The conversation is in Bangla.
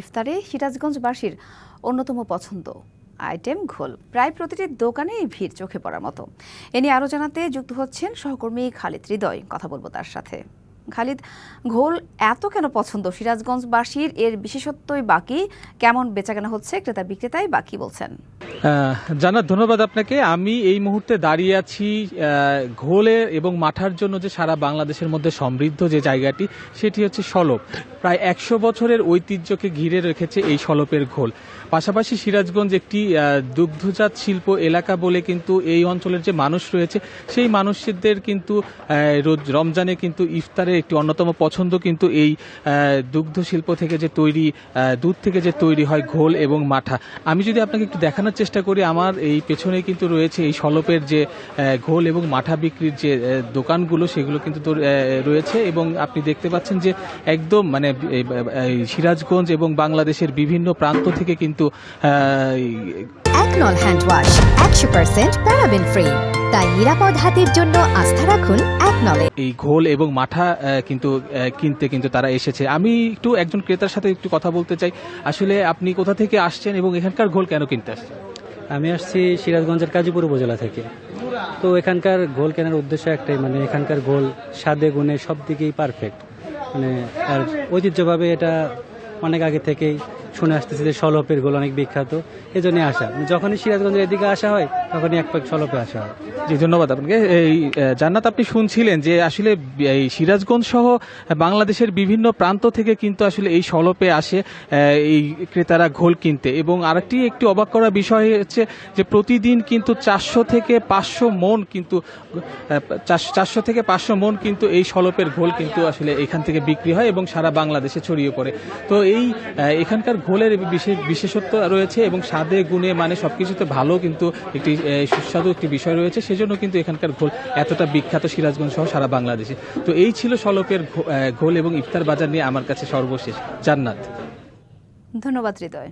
ইফতারে সিরাজগঞ্জবাসীর অন্যতম পছন্দ। আইটেম ঘোল। প্রায় প্রতিটি দোকানেই ভিড় চোখে পড়ার মতো। এ নিয়ে আরও জানাতে যুক্ত হচ্ছেন সহকর্মী খালিদ হৃদয়। কথা বলব তার সাথে। খালিদ, ঘোল এত কেন পছন্দ? সিরাজগঞ্জবাসীর এর বিশেষত্বই বাকি কেমন বেচাকেনা হচ্ছে? ক্রেতা বিক্রেতাই বাকি বলছেন? জানার ধন্যবাদ আপনাকে। আমি এই মুহূর্তে দাঁড়িয়ে আছি ঘোলের এবং মাঠার জন্য যে সারা বাংলাদেশের মধ্যে সমৃদ্ধ যে জায়গাটি, সেটি হচ্ছে সলপ। প্রায় একশো বছরের ঐতিহ্যকে ঘিরে রেখেছে এই সলপের ঘোল। পাশাপাশি সিরাজগঞ্জ একটি দুগ্ধজাত শিল্প এলাকা বলে কিন্তু এই অঞ্চলের যে মানুষ রয়েছে, সেই মানুষদের কিন্তু রোজ রমজানে কিন্তু ইফতারের একটি অন্যতম পছন্দ কিন্তু এই দুগ্ধ শিল্প থেকে যে তৈরি দুধ থেকে যে তৈরি হয় ঘোল এবং মাঠা। আমি যদি আপনাকে একটু দেখানোর চেষ্টা করি, আমার এই পেছনে কিন্তু রয়েছে এই সলপের যে ঘোল এবং মাঠা বিক্রির যে দোকানগুলো, সেগুলো কিন্তু রয়েছে এবং আপনি দেখতে পাচ্ছেন যে একদম মানে সিরাজগঞ্জ এবং বাংলাদেশের বিভিন্ন প্রান্ত থেকে কিন্তু হ্যান্ড ওয়াশ একশো পার্সেন্ট প্যারাবেন ফ্রি। তাই নিরাপদ হাতের জন্য আস্থা রাখুন একনলে এই ঘোল এবং মাঠা কিন্তু কিনতে কিন্তু তারা এসেছে। আমি একটু একজন ক্রেতার সাথে একটু কথা বলতে চাই। আসলে আপনি কোথা থেকে আসছেন এবং এখানকার ঘোল কেন কিনতে আসছেন? আমি আসছি সিরাজগঞ্জের কাজীপুর উপজেলা থেকে। তো এখানকার ঘোল কেনার উদ্দেশ্য একটাই মানে এখানকার ঘোল স্বাদে গুণে সব দিকেই পারফেক্ট মানে আর ঐতিহ্যভাবে এটা অনেক আগে থেকেই শুনে আসতেছি যে সলপের গোল অনেক বিখ্যাত। এই জন্যই আসা। মানে যখনই সিরাজগঞ্জের এদিকে আসা হয় তখনই এক পাক সলপে আসা। হয় জি, ধন্যবাদ আপনাকে। এই জান্নাত আপনি শুনছিলেন যে আসলে এই সিরাজগঞ্জ সহ বাংলাদেশের বিভিন্ন প্রান্ত থেকে কিন্তু আসলে এই সলপে আসে এই ক্রেতারা ঘোল কিনতে। এবং আরেকটি একটি অবাক করা বিষয় হচ্ছে যে প্রতিদিন কিন্তু চারশো থেকে পাঁচশো মন কিন্তু চারশো থেকে পাঁচশো মন কিন্তু এই সলপের ঘোল কিন্তু আসলে এখান থেকে বিক্রি হয় এবং সারা বাংলাদেশে ছড়িয়ে পড়ে। তো এই এখানকার ঘোলের বিশেষ, বিশেষত্ব রয়েছে এবং স্বাদে, গুণে মানে সবকিছুতে ভালো কিন্তু একটি সুস্বাদু একটি বিষয় রয়েছে, সেজন্য কিন্তু এখানকার ঘোল এতটা বিখ্যাত সিরাজগঞ্জ সহ সারা বাংলাদেশে। তো এই ছিল সলপের ঘোল এবং ইফতার বাজার নিয়ে আমার কাছে সর্বশেষ। জান্নাত। ধন্যবাদ হৃদয়।